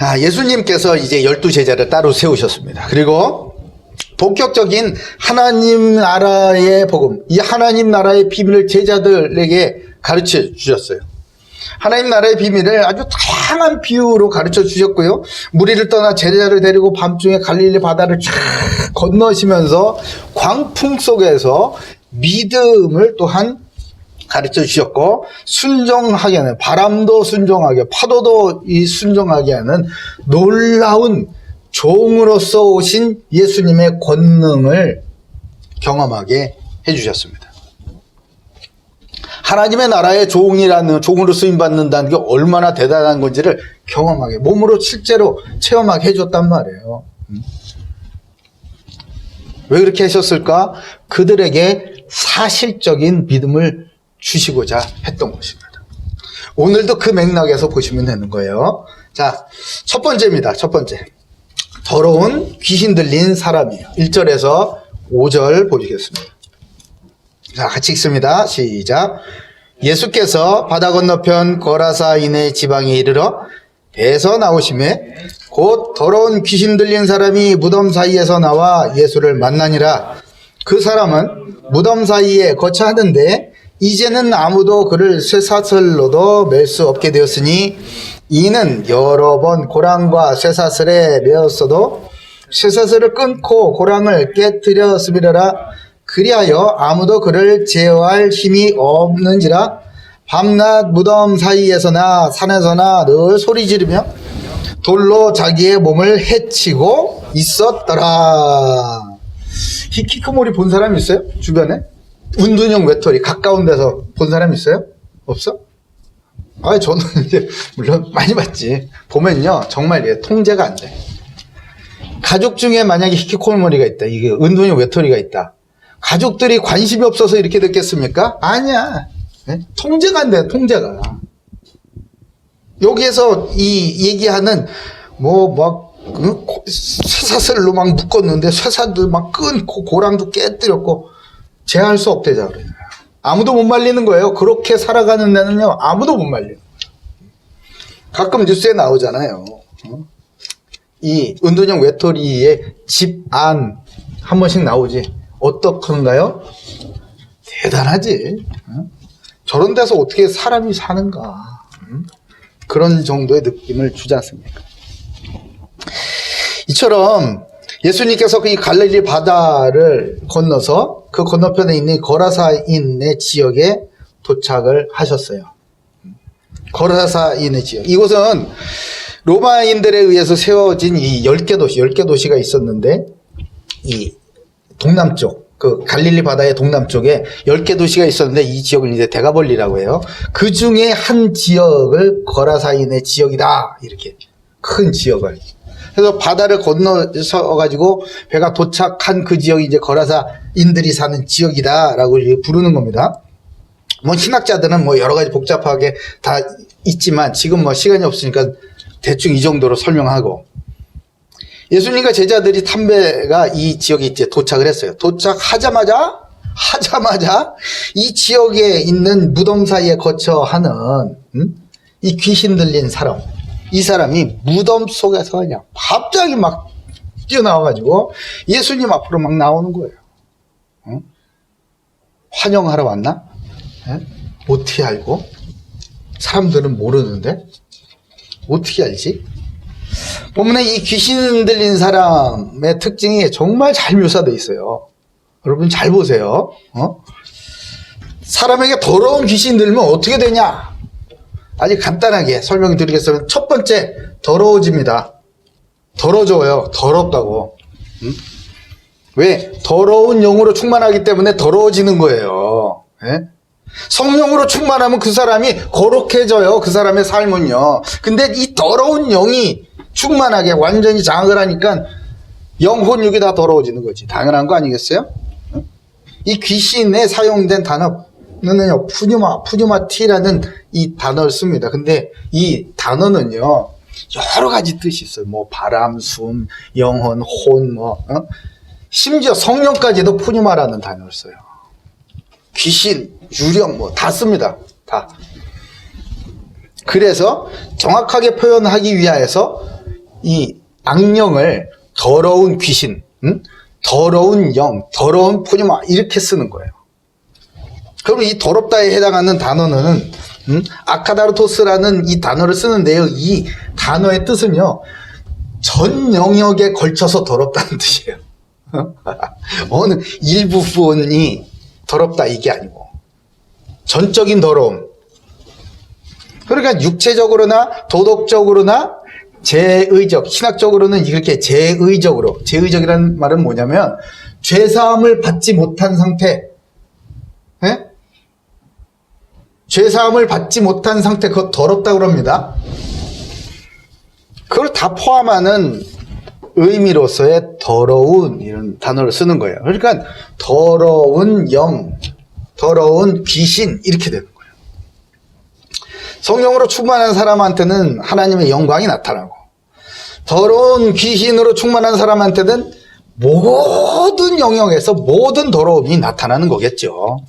아, 예수님께서 이제 열두 제자를 따로 세우셨습니다. 그리고 본격적인 하나님 나라의 복음, 이 하나님 나라의 비밀을 제자들에게 가르쳐 주셨어요. 하나님 나라의 비밀을 아주 다양한 비유로 가르쳐 주셨고요. 무리를 떠나 제자를 데리고 밤중에 갈릴리 바다를 쫙 건너시면서 광풍 속에서 믿음을 또한 가르쳐 주셨고 순종하게 하는 바람도 순종하게 파도도 이 순종하게 하는 놀라운 종으로서 오신 예수님의 권능을 경험하게 해 주셨습니다. 하나님의 나라의 종이라는 종으로 쓰임 받는다는 게 얼마나 대단한 건지를 경험하게 몸으로 실제로 체험하게 해 줬단 말이에요. 음. 왜 그렇게 하셨을까? 그들에게 사실적인 믿음을 주시고자 했던 것입니다. 오늘도 그 맥락에서 보시면 되는 거예요. 자, 첫 번째입니다. 첫 번째. 더러운 귀신 들린 사람이에요. 1절에서 5절 보시겠습니다. 자, 같이 읽습니다. 시작. 예수께서 바다 건너편 거라사인의 지방에 이르러 배에서 나오심에 곧 더러운 귀신 들린 사람이 무덤 사이에서 나와 예수를 만나니라. 그 사람은 무덤 사이에 거처하는데 이제는 아무도 그를 쇠사슬로도 맬 수 없게 되었으니 이는 여러 번 고랑과 쇠사슬에 매었어도 쇠사슬을 끊고 고랑을 깨뜨렸음이라 그리하여 아무도 그를 제어할 힘이 없는지라 밤낮 무덤 사이에서나 산에서나 늘 소리 지르며 돌로 자기의 몸을 해치고 있었더라. 히키코모리 본 사람 있어요? 주변에? 운둔형 외톨이 가까운 데서 본 사람 있어요? 없어? 아, 저는 이제 물론 많이 봤지. 보면요, 정말 얘 통제가 안 돼. 가족 중에 만약에 히키코모리가 있다, 이게 은둔형 외톨이가 있다. 가족들이 관심이 없어서 이렇게 됐겠습니까? 아니야. 예? 통제가 안 돼, 통제가. 여기에서 이 얘기하는 뭐막 그 쇠사슬로 막 묶었는데 쇠사들 막 끊고 고랑도 깨뜨렸고 제할 수 없대자 그래요. 아무도 못 말리는 거예요. 그렇게 살아가는 데는요 아무도 못 말려. 가끔 뉴스에 나오잖아요. 어? 이 은둔형 외톨이의 집 안 한 번씩 나오지. 어떻건가요? 대단하지. 어? 저런 데서 어떻게 사람이 사는가. 음? 그런 정도의 느낌을 주지 않습니까? 이처럼 예수님께서 이 갈릴리 바다를 건너서 그 건너편에 있는 거라사인의 지역에 도착을 하셨어요. 거라사인의 지역. 이곳은 로마인들에 의해서 세워진 이 10개 도시, 10개 도시가 있었는데 이 동남쪽, 그 갈릴리 바다의 동남쪽에 10개 도시가 있었는데 이 지역을 이제 대가벌리라고 해요. 그 중에 한 지역을 거라사인의 지역이다. 이렇게 큰 지역을. 그래서 바다를 건너서 가지고 배가 도착한 그 지역이 이제 거라사인들이 사는 지역이다라고 부르는 겁니다. 뭐 신학자들은 뭐 여러 가지 복잡하게 다 있지만 지금 뭐 시간이 없으니까 대충 이 정도로 설명하고 예수님과 제자들이 탄 배가 이 지역에 이제 도착을 했어요. 도착하자마자 하자마자 이 지역에 있는 무덤 사이에 거처하는 음? 이 귀신 들린 사람 이 사람이 무덤 속에서 그냥 갑자기 막 뛰어나와가지고 예수님 앞으로 막 나오는 거예요. 어? 환영하러 왔나? 예? 어떻게 알고? 사람들은 모르는데 어떻게 알지? 보면에 이 귀신 들린 사람의 특징이 정말 잘 묘사되어 있어요. 여러분 잘 보세요. 어? 사람에게 더러운 귀신 들면 어떻게 되냐? 아주 간단하게 설명드리겠습니다. 첫 번째, 더러워집니다. 더러워져요. 더럽다고. 음? 왜? 더러운 영으로 충만하기 때문에 더러워지는 거예요. 예? 성령으로 충만하면 그 사람이 거룩해져요. 그 사람의 삶은요. 근데 이 더러운 영이 충만하게 완전히 장악을 하니까 영혼 육이 다 더러워지는 거지. 당연한 거 아니겠어요? 어? 이 귀신에 사용된 단어 는요, 푸뉴마, 푸뉴마티라는 이 단어를 씁니다. 근데 이 단어는요, 여러 가지 뜻이 있어요. 뭐, 바람, 숨, 영혼, 혼, 뭐, 어? 심지어 성령까지도 푸뉴마라는 단어를 써요. 귀신, 유령, 뭐, 다 씁니다. 다. 그래서 정확하게 표현하기 위하여서 이 악령을 더러운 귀신, 응? 더러운 영, 더러운 푸니마 이렇게 쓰는 거예요. 그럼 이 더럽다에 해당하는 단어는 음? 아카다르토스라는 이 단어를 쓰는데요. 이 단어의 뜻은요. 전 영역에 걸쳐서 더럽다는 뜻이에요. 어느 일부분이 더럽다 이게 아니고 전적인 더러움. 그러니까 육체적으로나 도덕적으로나 제의적, 신학적으로는 이렇게 제의적으로, 제의적이라는 말은 뭐냐면 죄사함을 받지 못한 상태, 예? 죄사함을 받지 못한 상태, 그거 더럽다고 합니다. 그걸 다 포함하는 의미로서의 더러운 이런 단어를 쓰는 거예요. 그러니까 더러운 영, 더러운 귀신 이렇게 되는 거예요. 성령으로 충만한 사람한테는 하나님의 영광이 나타나고 더러운 귀신으로 충만한 사람한테는 모든 영역에서 모든 더러움이 나타나는 거겠죠.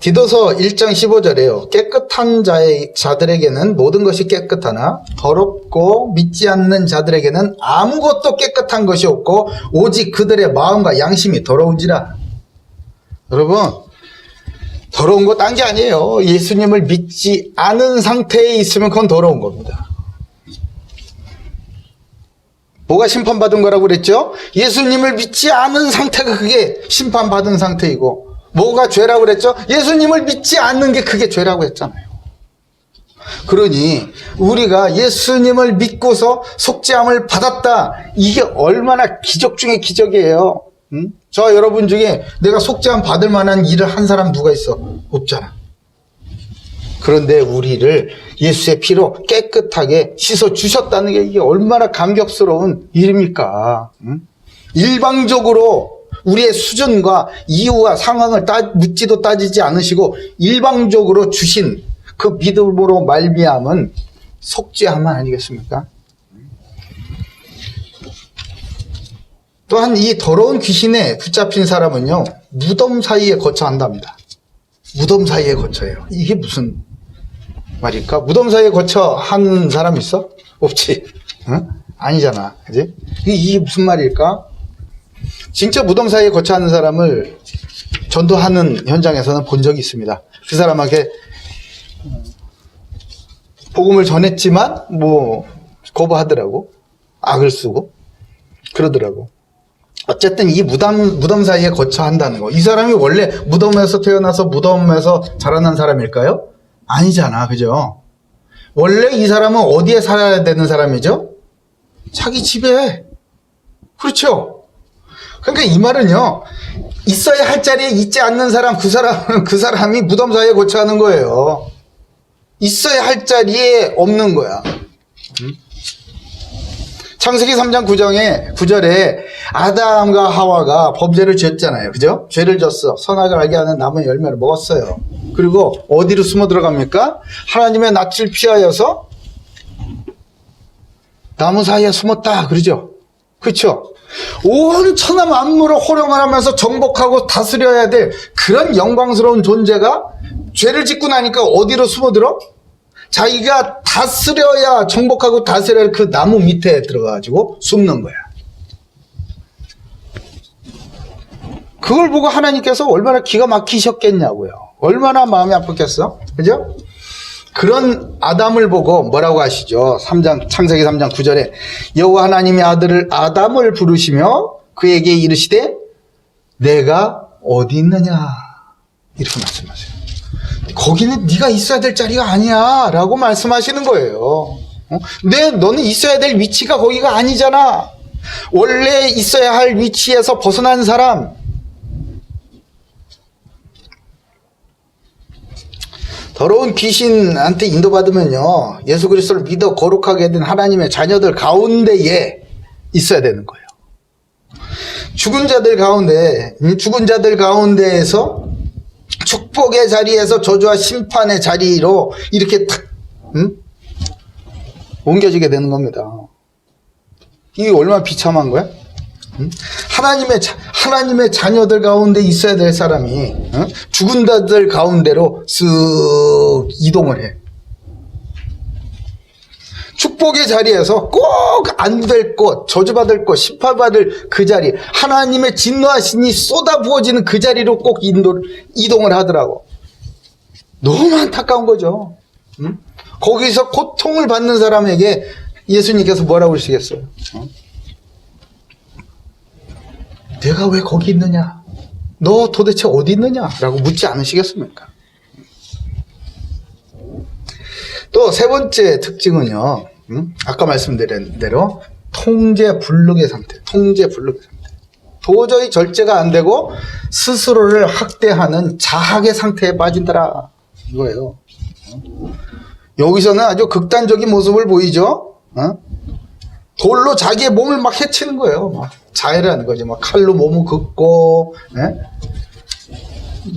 디도서 1장 15절에요. 깨끗한 자의, 자들에게는 모든 것이 깨끗하나 더럽고 믿지 않는 자들에게는 아무것도 깨끗한 것이 없고 오직 그들의 마음과 양심이 더러운지라. 여러분, 더러운 거 딴 게 아니에요. 예수님을 믿지 않은 상태에 있으면 그건 더러운 겁니다. 뭐가 심판받은 거라고 그랬죠? 예수님을 믿지 않은 상태가 그게 심판받은 상태이고, 뭐가 죄라고 그랬죠? 예수님을 믿지 않는 게 그게 죄라고 했잖아요. 그러니 우리가 예수님을 믿고서 속죄함을 받았다. 이게 얼마나 기적 중의 기적이에요. 응? 저 여러분 중에 내가 속죄함 받을 만한 일을 한 사람 누가 있어? 없잖아. 그런데 우리를 예수의 피로 깨끗하게 씻어 주셨다는 게 이게 얼마나 감격스러운 일입니까? 응? 일방적으로 우리의 수준과 이유와 상황을 따, 묻지도 따지지 않으시고 일방적으로 주신 그 믿음으로 말미암은 속죄함 아니겠습니까? 또한 이 더러운 귀신에 붙잡힌 사람은요 무덤 사이에 거쳐 한답니다. 무덤 사이에 거쳐요. 이게 무슨 말일까? 무덤 사이에 거쳐 하는 사람 있어? 없지. 응? 아니잖아. 그지? 이게 무슨 말일까? 진짜 무덤 사이에 거처하는 사람을 전도하는 현장에서는 본 적이 있습니다. 그 사람에게 복음을 전했지만 뭐 거부하더라고 악을 쓰고 그러더라고. 어쨌든 이 무덤 무덤 사이에 거처한다는 거. 이 사람이 원래 무덤에서 태어나서 무덤에서 자라난 사람일까요? 아니잖아, 그죠? 원래 이 사람은 어디에 살아야 되는 사람이죠? 자기 집에. 그렇죠? 그러니까 이 말은요, 있어야 할 자리에 있지 않는 사람, 그 사람은 그 사람이 무덤 사이에 거처하는 거예요. 있어야 할 자리에 없는 거야. 음? 창세기 3장 9장에 9절에 아담과 하와가 범죄를 지었잖아요. 그죠? 죄를 졌어. 선악을 알게 하는 나무 열매를 먹었어요. 그리고 어디로 숨어 들어갑니까? 하나님의 낯을 피하여서 나무 사이에 숨었다. 그러죠? 그렇죠? 온 천하 만물을 호령을 하면서 정복하고 다스려야 될 그런 영광스러운 존재가 죄를 짓고 나니까 어디로 숨어들어? 자기가 다스려야 정복하고 다스려야 할 그 나무 밑에 들어가가지고 숨는 거야. 그걸 보고 하나님께서 얼마나 기가 막히셨겠냐고요. 얼마나 마음이 아팠겠어? 그죠? 그런 아담을 보고 뭐라고 하시죠? 3장 창세기 3장 9절에 여호와 하나님의 아들을 아담을 부르시며 그에게 이르시되 내가 어디 있느냐 이렇게 말씀하세요. 거기는 네가 있어야 될 자리가 아니야라고 말씀하시는 거예요. 어? 내 너는 있어야 될 위치가 거기가 아니잖아. 원래 있어야 할 위치에서 벗어난 사람 더러운 귀신한테 인도받으면요. 예수 그리스도를 믿어 거룩하게 된 하나님의 자녀들 가운데에 있어야 되는 거예요. 죽은 자들 가운데, 음, 죽은 자들 가운데에서 축복의 자리에서 저주와 심판의 자리로 이렇게 탁, 음? 옮겨지게 되는 겁니다. 이게 얼마나 비참한 거야? 음? 하나님의 자, 하나님의 자녀들 가운데 있어야 될 사람이 어? 죽은 자들 가운데로 쓱 이동을 해. 축복의 자리에서 꼭 안 될 것, 저주받을 것, 심판받을 그 자리, 하나님의 진노하신이 쏟아 부어지는 그 자리로 꼭 인도, 이동을 하더라고. 너무 안타까운 거죠. 응? 거기서 고통을 받는 사람에게 예수님께서 뭐라고 그러시겠어요? 어? 내가 왜 거기 있느냐? 너 도대체 어디 있느냐? 라고 묻지 않으시겠습니까? 또 세 번째 특징은요, 음? 아까 말씀드린 대로 통제 불능의 상태, 통제 불능의 상태. 도저히 절제가 안 되고 스스로를 학대하는 자학의 상태에 빠진다라 이거예요. 어? 여기서는 아주 극단적인 모습을 보이죠. 어? 돌로 자기의 몸을 막 해치는 거예요. 막 자해라는 거지. 막 칼로 몸을 긋고, 예?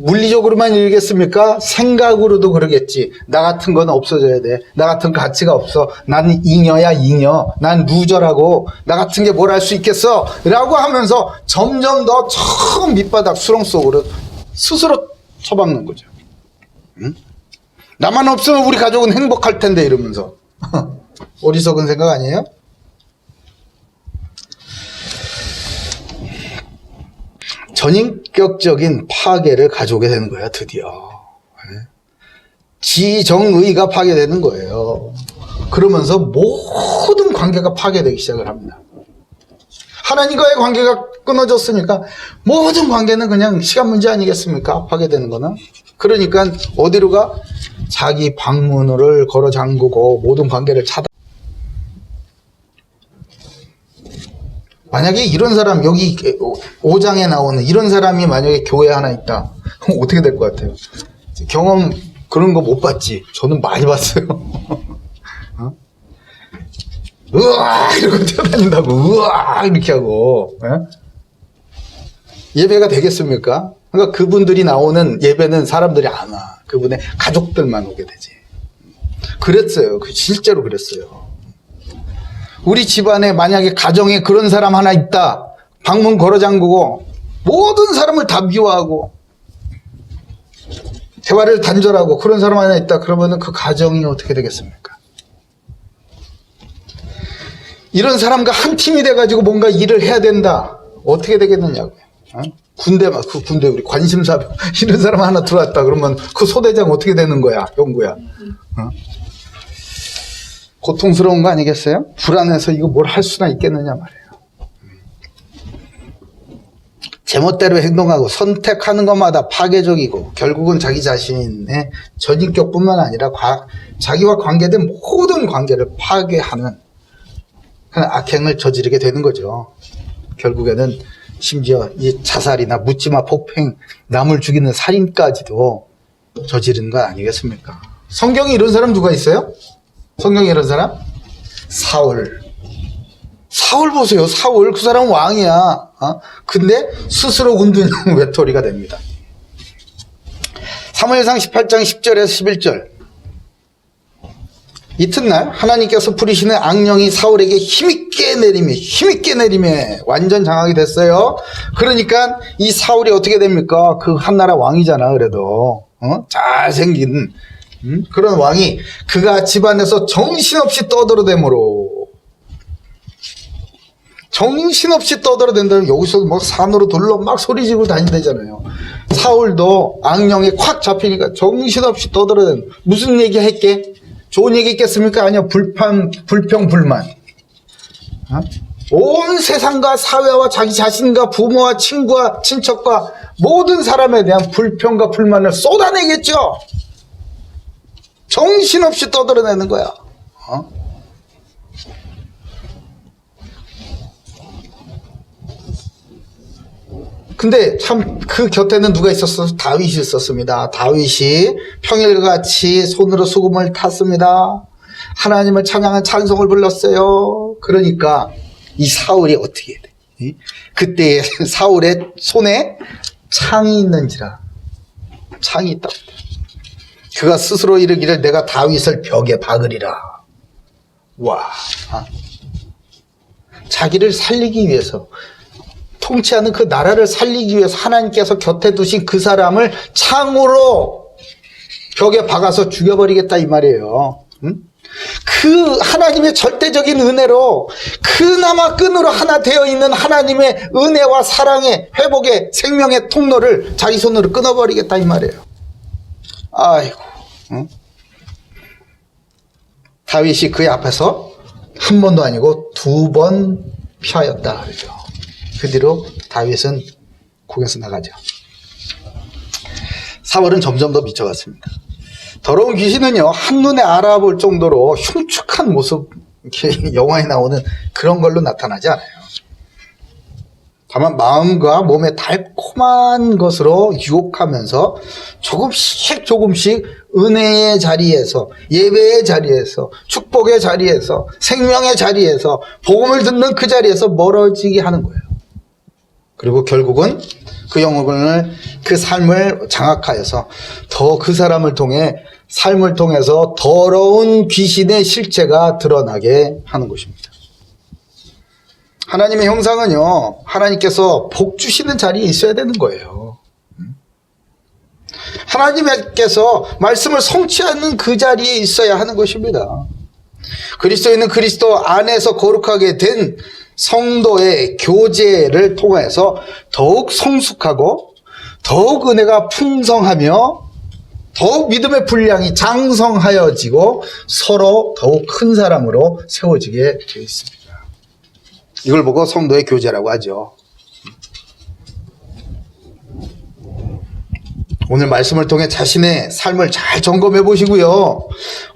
물리적으로만 일겠습니까? 생각으로도 그러겠지. 나 같은 건 없어져야 돼. 나 같은 가치가 없어. 난 잉여야, 잉여. 난 루저라고. 나 같은 게 뭘 할 수 있겠어? 라고 하면서 점점 더 처음 밑바닥 수렁 속으로 스스로 처박는 거죠. 응? 나만 없으면 우리 가족은 행복할 텐데 이러면서. 어리석은 생각 아니에요? 전인격적인 파괴를 가져오게 되는 거야, 드디어. 예? 지정의가 파괴되는 거예요. 그러면서 모든 관계가 파괴되기 시작을 합니다. 하나님과의 관계가 끊어졌으니까 모든 관계는 그냥 시간 문제 아니겠습니까? 파괴되는 거는. 그러니까 어디로 가? 자기 방문을 걸어 잠그고 모든 관계를 차단. 만약에 이런 사람 여기 5장에 나오는 이런 사람이 만약에 교회 하나 있다. 그럼 어떻게 될 것 같아요? 경험 그런 거 못 봤지. 저는 많이 봤어요. 어? 으아 이러고 뛰어다닌다고 으아 이렇게 하고 예? 예배가 되겠습니까? 그러니까 그분들이 나오는 예배는 사람들이 안 와. 그분의 가족들만 오게 되지. 그랬어요. 그 실제로 그랬어요. 우리 집안에 만약에 가정에 그런 사람 하나 있다. 방문 걸어 잠그고 모든 사람을 다 미워하고 대화를 단절하고 그런 사람 하나 있다. 그러면은 그 가정이 어떻게 되겠습니까? 이런 사람과 한 팀이 돼가지고 뭔가 일을 해야 된다. 어떻게 되겠느냐고요. 어? 군대 막 그 군대 우리 관심사 이런 사람 하나 들어왔다 그러면 그 소대장 어떻게 되는 거야, 형구야. 어? 고통스러운 거 아니겠어요? 불안해서 이거 뭘 할 수나 있겠느냐 말이에요. 제멋대로 행동하고 선택하는 것마다 파괴적이고 결국은 자기 자신의 전인격뿐만 아니라 과- 자기와 관계된 모든 관계를 파괴하는 악행을 저지르게 되는 거죠. 결국에는 심지어 이 자살이나 묻지마 폭행, 남을 죽이는 살인까지도 저지른 거 아니겠습니까? 성경에 이런 사람 누가 있어요? 성경에 이런 사람? 사울. 사울 보세요. 사울. 그 사람은 왕이야. 어? 근데 스스로 운둔형 외톨이가 됩니다. 사무엘상 18장 10절에서 11절. 이튿날 하나님께서 부리시는 악령이 사울에게 힘있게 내리며 힘있게 내리며 완전 장악이 됐어요. 그러니까 이 사울이 어떻게 됩니까? 그 한나라 왕이잖아 그래도 어? 잘생긴 음? 그런 왕이 그가 집안에서 정신없이 떠들어대므로 정신없이 떠들어댄다면 여기서 막 산으로 돌러 막 소리지고 다닌다잖아요. 사울도 악령에 콱 잡히니까 정신없이 떠들어댄 무슨 얘기 할게? 좋은 얘기 있겠습니까? 아니요. 불판, 불평, 불만. 어? 온 세상과 사회와 자기 자신과 부모와 친구와 친척과 모든 사람에 대한 불평과 불만을 쏟아내겠죠. 정신없이 떠들어내는 거야. 어? 근데 참 그 곁에는 누가 있었어? 다윗이 있었습니다. 다윗이 평일같이 손으로 수금을 탔습니다. 하나님을 찬양한 찬송을 불렀어요. 그러니까 이 사울이 어떻게 해? 이? 그때 사울의 손에 창이 있는지라 창이 있다. 그가 스스로 이르기를 내가 다윗을 벽에 박으리라. 와. 아. 자기를 살리기 위해서 통치하는 그 나라를 살리기 위해서 하나님께서 곁에 두신 그 사람을 창으로 벽에 박아서 죽여버리겠다 이 말이에요. 응? 그 하나님의 절대적인 은혜로 그나마 끈으로 하나 되어 있는 하나님의 은혜와 사랑의 회복의 생명의 통로를 자기 손으로 끊어버리겠다 이 말이에요. 아이고, 응? 다윗이 그의 앞에서 한 번도 아니고 두 번 피하였다 그러죠. 그 뒤로 다윗은 곡에서 나가죠. 사월은 점점 더 미쳐갔습니다. 더러운 귀신은요, 한눈에 알아볼 정도로 흉측한 모습, 이렇게 영화에 나오는 그런 걸로 나타나지 않아요. 다만 마음과 몸의 달콤한 것으로 유혹하면서 조금씩 조금씩 은혜의 자리에서 예배의 자리에서 축복의 자리에서 생명의 자리에서 복음을 듣는 그 자리에서 멀어지게 하는 거예요. 그리고 결국은 그 영혼을 그 삶을 장악하여서 더 그 사람을 통해 삶을 통해서 더러운 귀신의 실체가 드러나게 하는 것입니다. 하나님의 형상은요, 하나님께서 복 주시는 자리에 있어야 되는 거예요. 하나님께서 말씀을 성취하는 그 자리에 있어야 하는 것입니다. 그리스도인은 그리스도 안에서 거룩하게 된 성도의 교제를 통해서 더욱 성숙하고 더욱 은혜가 풍성하며 더욱 믿음의 분량이 장성하여지고 서로 더욱 큰 사람으로 세워지게 되어 있습니다. 이걸 보고 성도의 교제라고 하죠. 오늘 말씀을 통해 자신의 삶을 잘 점검해 보시고요.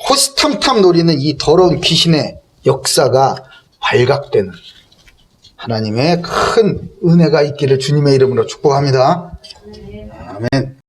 호시탐탐 노리는 이 더러운 귀신의 역사가 발각되는 하나님의 큰 은혜가 있기를 주님의 이름으로 축복합니다. 아멘.